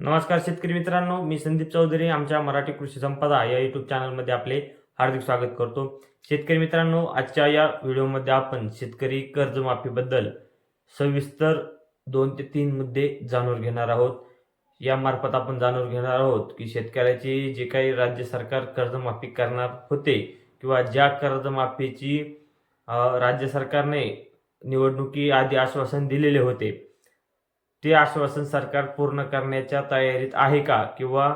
नमस्कार शेतकरी मित्रांनो मी संदीप चौधरी आमच्या मराठी कृषी संपदा या युट्यूब चॅनलमध्ये आपले हार्दिक स्वागत करतो. शेतकरी मित्रांनो आजच्या या व्हिडिओमध्ये आपण शेतकरी कर्जमाफीबद्दल सविस्तर दोन ते तीन मुद्दे जाणून घेणार आहोत. यामार्फत आपण जाणून घेणार आहोत की शेतकऱ्याची जे काही राज्य सरकार कर्जमाफी करणार होते किंवा ज्या कर्जमाफीची राज्य सरकारने निवडणुकी आधी आश्वासन दिलेले होते ते आश्वासन सरकार पूर्ण करण्याच्या तयारीत आहे का? किंवा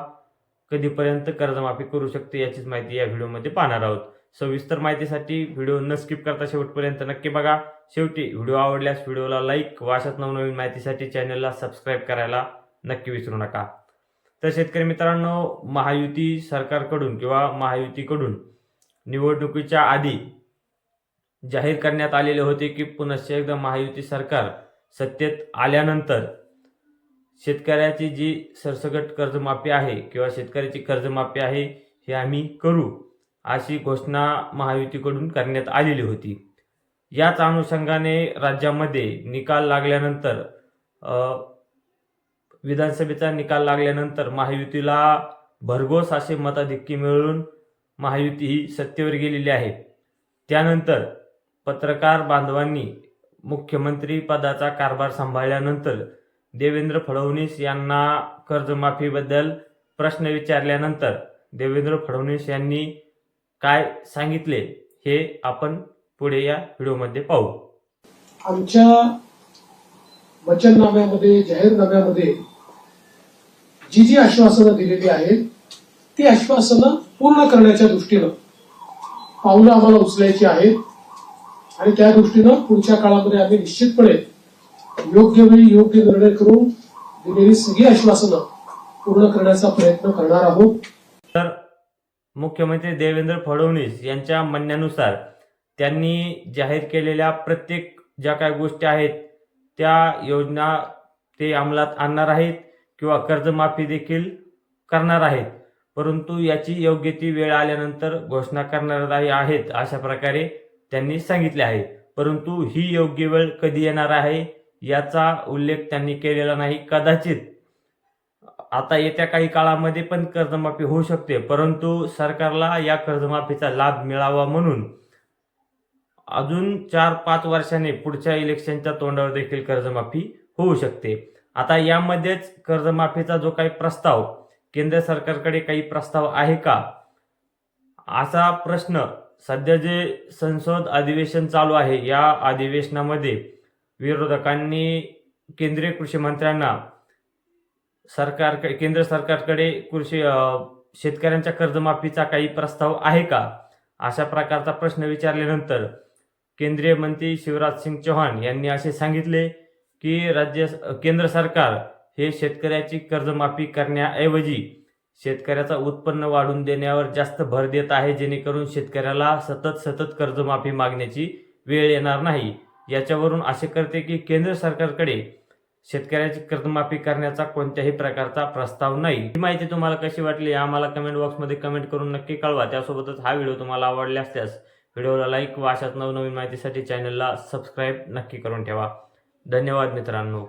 कधीपर्यंत कर्जमाफी करू शकते याचीच माहिती या व्हिडिओमध्ये पाहणार आहोत. सविस्तर माहितीसाठी व्हिडिओ न स्किप करता शेवटपर्यंत नक्की बघा. शेवटी व्हिडिओ आवडल्यास व्हिडिओला लाईक व अशाच नवनवीन माहितीसाठी चॅनलला सबस्क्राईब करायला नक्की विसरू नका. तर शेतकरी मित्रांनो महायुती सरकारकडून किंवा महायुतीकडून निवडणुकीच्या आधी जाहीर करण्यात आलेले होते की पुनश्च एकदा महायुती सरकार सत्तेत आल्यानंतर शेतकऱ्याची जी सरसकट कर्जमाफी आहे किंवा शेतकऱ्याची कर्जमाफी आहे हे आम्ही करू अशी घोषणा महायुतीकडून करण्यात आलेली होती. याच अनुषंगाने राज्यामध्ये निकाल लागल्यानंतर विधानसभेचा निकाल लागल्यानंतर महायुतीला भरघोस असे मताधिक्य मिळून महायुती ही सत्तेवर गेलेली आहे. त्यानंतर पत्रकार बांधवांनी मुख्यमंत्री पदाचा कारभार सांभाळल्यानंतर देवेंद्र फडणवीस यांना कर्जमाफीबद्दल प्रश्न विचारल्यानंतर देवेंद्र फडणवीस यांनी काय सांगितले हे आपण पुढे या व्हिडिओमध्ये पाहू. आमच्या वचननाम्यामध्ये जाहीरनाम्यामध्ये जी जी आश्वासनं दिलेली आहेत ती आश्वासनं पूर्ण करण्याच्या दृष्टीनं पावलं आम्हाला उचलायची आहेत. आणि त्या दृष्टीनं पुढच्या काळामध्ये आम्ही निश्चितपणे योग्य वेळी योग्य निर्णय करून दिलेली सगळी आश्वासनं पूर्ण करण्याचा प्रयत्न करणार आहोत. तर मुख्यमंत्री देवेंद्र फडणवीस यांच्या म्हणण्यानुसार त्यांनी जाहीर केलेल्या प्रत्येक ज्या काही गोष्टी आहेत त्या योजना ते अंमलात आणणार आहेत किंवा कर्जमाफी देखील करणार आहेत. परंतु याची योग्य ती वेळ आल्यानंतर घोषणा करणार आहेत अशा प्रकारे त्यांनी सांगितले आहे. परंतु ही योग्य वेळ कधी येणार आहे? याचा उल्लेख त्यांनी केलेला नाही. कदाचित आता येत्या काही काळामध्ये पण कर्जमाफी होऊ शकते. परंतु सरकारला या कर्जमाफीचा लाभ मिळावा म्हणून अजून चार पाच वर्षाने पुढच्या इलेक्शनच्या तोंडावर देखील कर्जमाफी होऊ शकते. आता यामध्येच कर्जमाफीचा जो काही प्रस्ताव केंद्र सरकारकडे काही प्रस्ताव आहे का? असा प्रश्न सध्या जे संसद अधिवेशन चालू आहे या अधिवेशनामध्ये विरोधकांनी केंद्रीय कृषी मंत्र्यांना सरकार केंद्र सरकारकडे कृषी शेतकऱ्यांच्या कर्जमाफीचा काही प्रस्ताव आहे का? अशा प्रकारचा प्रश्न विचारल्यानंतर केंद्रीय मंत्री शिवराज सिंग चौहान यांनी असे सांगितले की राज्य केंद्र सरकार हे शेतकऱ्याची कर्जमाफी करण्याऐवजी शेतकऱ्याचा उत्पन्न वाढून देण्यावर जास्त भर देत आहे जेणेकरून शेतकऱ्याला सतत सतत कर्जमाफी मागण्याची वेळ येणार नाही. याच्यावरून असे करते की केंद्र सरकारकडे शेतकऱ्याची कर्जमाफी करण्याचा कोणत्याही प्रकारचा प्रस्ताव नाही. ही माहिती तुम्हाला कशी वाटली आम्हाला कमेंट बॉक्समध्ये कमेंट करून नक्की कळवा. त्यासोबतच हा व्हिडिओ तुम्हाला आवडला असल्यास व्हिडिओला लाईक व अशाच नवनवीन माहितीसाठी चॅनलला सबस्क्राईब नक्की करून ठेवा. धन्यवाद मित्रांनो.